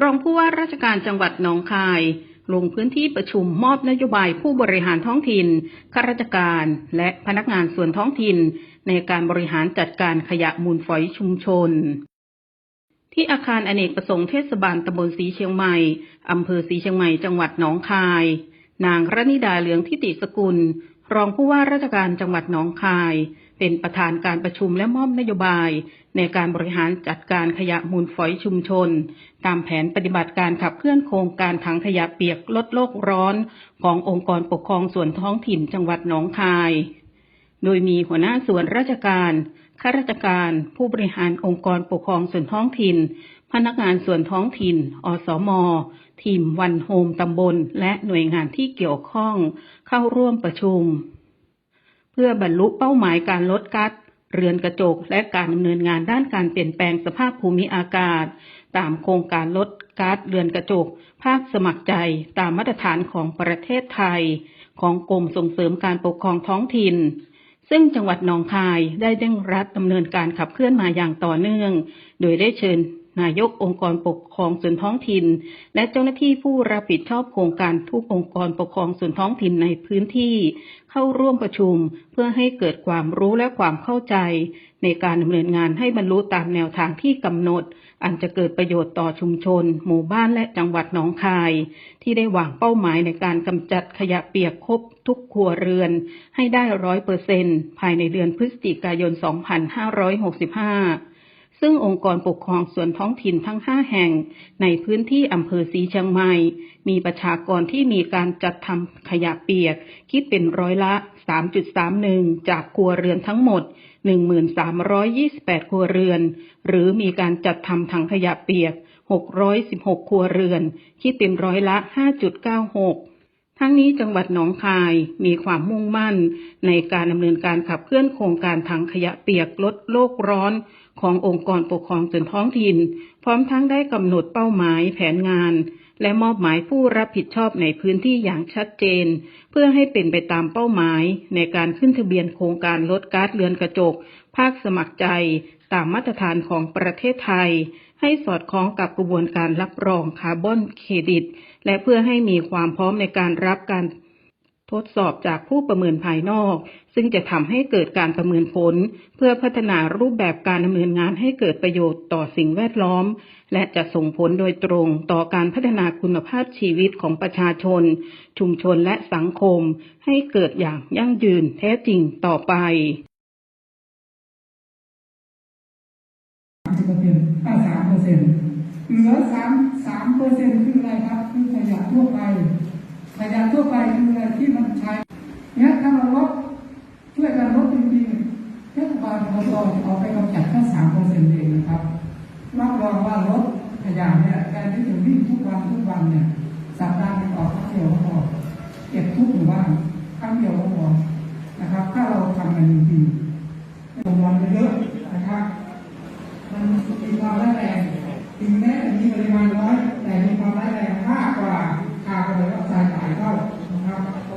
รองผู้ว่าราชการจังหวัดหนองคาย ลงพื้นที่ประชุมมอบนโยบายผู้บริหารท้องถิ่นข้าราชการ และพนักงานส่วนท้องถิ่น ในการบริหารจัดการขยะมูลฝอยชุมชน ที่อาคารอเนกประสงค์เทศบาลตำบลสีเชียงใหม่อำเภอสีเชียงใหม่จังหวัดหนองคาย นางรณิดาเหลืองทิติสกุล รองผู้ว่าราชการจังหวัดหนองคาย เป็นประธานการประชุมและมอบนโยบาย ในการบริหารจัดการขยะมูลฝอยชุมชน ตามแผนปฏิบัติการขับเคลื่อนโครงการถังขยะเปียกลดโลกร้อน ขององค์กรปกครองส่วนท้องถิ่นจังหวัดหนองคาย โดยมีหัวหน้าส่วนราชการข้าราชการ ผู้บริหารองค์กรปกครองส่วนท้องถิ่น พนักงานส่วนท้องถิ่น อสม ทีมวันโฮมตำบล และหน่วยงานที่เกี่ยวข้อง เข้าร่วมประชุม เพื่อบรรลุเป้าหมายการลดก๊าซเรือนกระจกและการดำเนินงานด้านการเปลี่ยนแปลงสภาพภูมิอากาศ ตามโครงการลดก๊าซเรือนกระจก ภาคสมัครใจตามมาตรฐานของประเทศไทย ของกรมส่งเสริมการปกครองท้องถิ่น ซึ่งจังหวัดหนองคายได้เร่งรัดดำเนินการขับเคลื่อนมาอย่างต่อเนื่อง โดยได้เชิญ นายกองค์กรปกครองส่วนท้องถิ่น และเจ้าหน้าที่ผู้รับผิดชอบโครงการทุกองค์กรปกครองส่วนท้องถิ่นในพื้นที่ เข้าร่วมประชุม เพื่อให้เกิดความรู้และความเข้าใจ ในการดำเนินงานให้บรรลุตามแนวทางที่กำหนด อันจะเกิดประโยชน์ต่อชุมชน หมู่บ้านและจังหวัดหนองคาย ที่ได้วางเป้าหมายในการกำจัดขยะเปียกครบทุกครัวเรือน ให้ได้ร้อยเปอร์เซนภายในเดือนพฤศจิกายน 2565 ซึ่งองค์กรปกครองส่วนท้องถิ่นทั้ง 5 แห่ง ในพื้นที่อำเภอศรีเชียงใหม่ มีประชากรที่มีการจัดทำขยะเปียก คิดเป็นร้อยละ 3.31 จากครัวเรือนทั้งหมด 1328 ครัวเรือน หรือมีการจัดทำถังขยะเปียก 616 ครัวเรือน คิดเป็นร้อยละ 5.96ทั้งนี้จังหวัดหนองคายมีความมุ่งมั่นในการดำเนินการขับเคลื่อนโครงการถังขยะเปียกลดโลกร้อน ขององค์กรปกครองส่วนท้องถิ่น พร้อมทั้งได้กำหนดเป้าหมายแผนงาน และมอบหมายผู้รับผิดชอบในพื้นที่อย่างชัดเจน เพื่อให้เป็นไปตามเป้าหมายในการขึ้นทะเบียนโครงการลดก๊าซเรือนกระจก ภาคสมัครใจ ตามมาตรฐานของประเทศไทย ให้สอดคล้องกับกระบวนการรับรองคาร์บอนเครดิต และเพื่อให้มีความพร้อมในการรับการ ทดสอบจากผู้ประเมินภายนอก ซึ่งจะทำให้เกิดการประเมินผล เพื่อพัฒนารูปแบบการดำเนินงานให้เกิดประโยชน์ต่อสิ่งแวดล้อม และจะส่งผลโดยตรงต่อการพัฒนาคุณภาพชีวิตของประชาชน ชุมชนและสังคม ให้เกิดอย่างยั่งยืนแท้จริงต่อไปสามเปอร์เซ็นต์เปอร์เซ็นต์เหลือสามสามเปอร์เซ็นต์คืออะไรครับ คือขยะทั่วไป ขยะ ทั่วไปคืออะไรที่มันใช้เนี่ยถ้าเราลดช่วยกันลดจริงๆเทศบาลอบตเอาไปกำจัดแค่สามเปอร์เซ็นต์เองนะครับรับรองว่าลดขยะเนี่ยแทนที่จะวิ่งทุกวันทุกวันเนี่ยสัปดาห์หนึงออกครั้งเดียวก็พอเก็บทุกหมู่บ้านครั้งเดียวก็พอนะครับ ถ้าเราทำกันจริงๆลงวันเยอะนะครับมันมีความร้ายแรง